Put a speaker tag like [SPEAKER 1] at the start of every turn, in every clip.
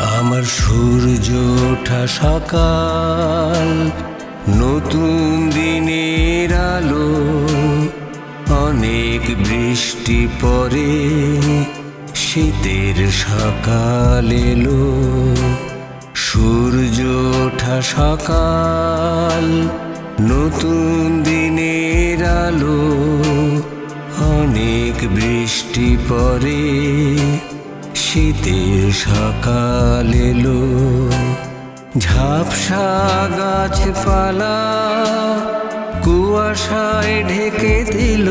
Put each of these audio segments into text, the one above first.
[SPEAKER 1] আমার সূর্য ওঠা সকাল, নতুন দিনের আলো, অনেক বৃষ্টি পরে শীতের সকাল এলো। সূর্য ওঠা সকাল, নতুন দিনের আলো, অনেক বৃষ্টি পরে শীতের সকাল এলো, ঝাপসা গাছপালা কুয়াশায় ঢেকে দিল।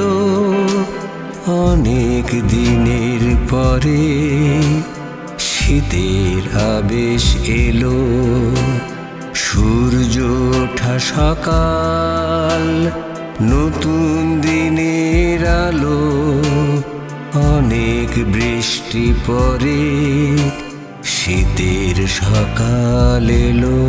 [SPEAKER 1] অনেক দিনের পরে শীতের আবেশ এলো, সূর্য ওঠা সকাল, নতুন দিনের আলো। অনেক বৃষ্টি পরে শীতের সকাল এলো।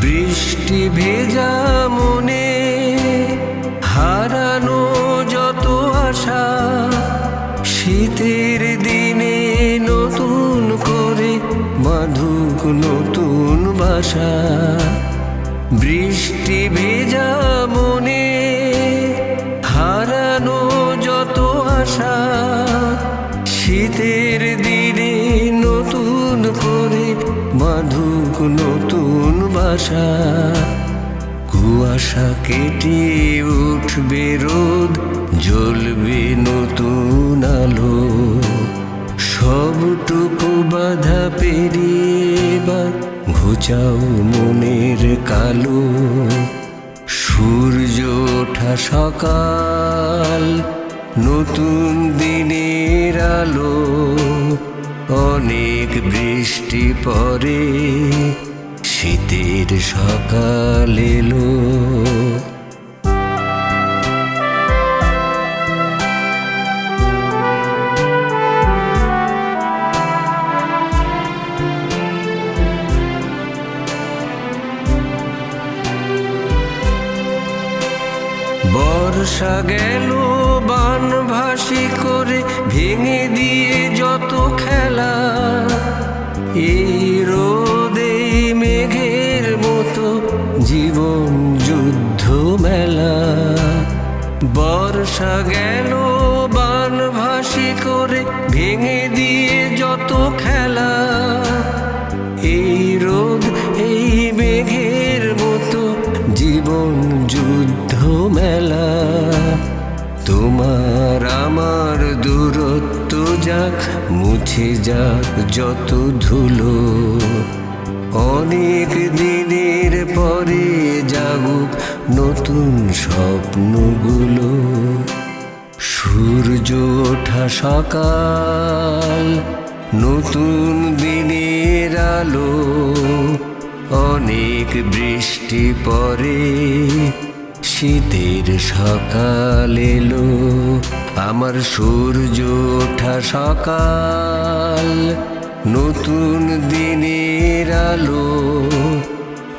[SPEAKER 1] বৃষ্টি ভেজা মনে বাসা বৃষ্টি ভেজা মনে হারানো যত আশা, শীতের দিনে নতুন করে মাধুক নতুন বাসা। কুয়াশা কেটে উঠবে রোদ, জ্বলবে নতুন আলো। সবটুকু বাধা পেরিয়ে এবার ঘুচাও মনের কালো। সূর্য ওঠা সকাল, নতুন দিনের আলো। অনেক বৃষ্টি পরে, শীতের সকাল এলো। বর্ষা গেল, বানভাসি করে ভেঙে দিয়ে যত খেলা, এই রোদে মেঘের মতো জীবন যুদ্ধ মেলা। বর্ষা গেল, বানভাসি করে ভেঙে দিয়ে যত খেলা মেলা। তোমার আমার দূরত্ব যাক, মুছে যাক যত ধুলো। অনেক দিনের পরে জাগুক নতুন স্বপ্নগুলো। সূর্য ওঠা সকাল, নতুন দিনের আলো। অনেক বৃষ্টি পরে শীতের সকাল এলো, আমার সূর্য ওঠা সকাল। নতুন দিনের আলো,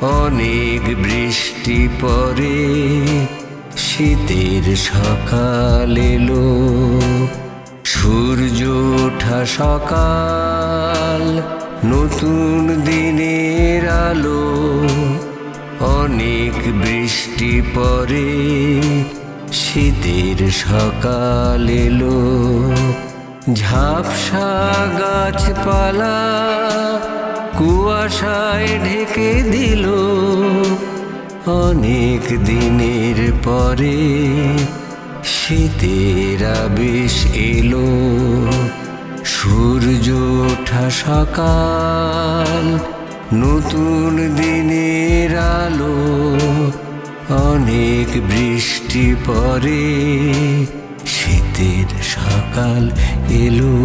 [SPEAKER 1] অনেক বৃষ্টি পরে, শীতের সকাল এলো। সূর্য ওঠা সকাল, নতুন দিনের আলো অনেক বৃষ্টি পরে শীতের সকাল এলো। ঝাপসা গাছপালা কুয়াশায় ঢেকে দিল। অনেক দিনের পরে শীতের আবেশ এলো। সূর্য ওঠা সকাল নতুন দিনের আলো অনেক বৃষ্টি পরে শীতের সকাল এলো।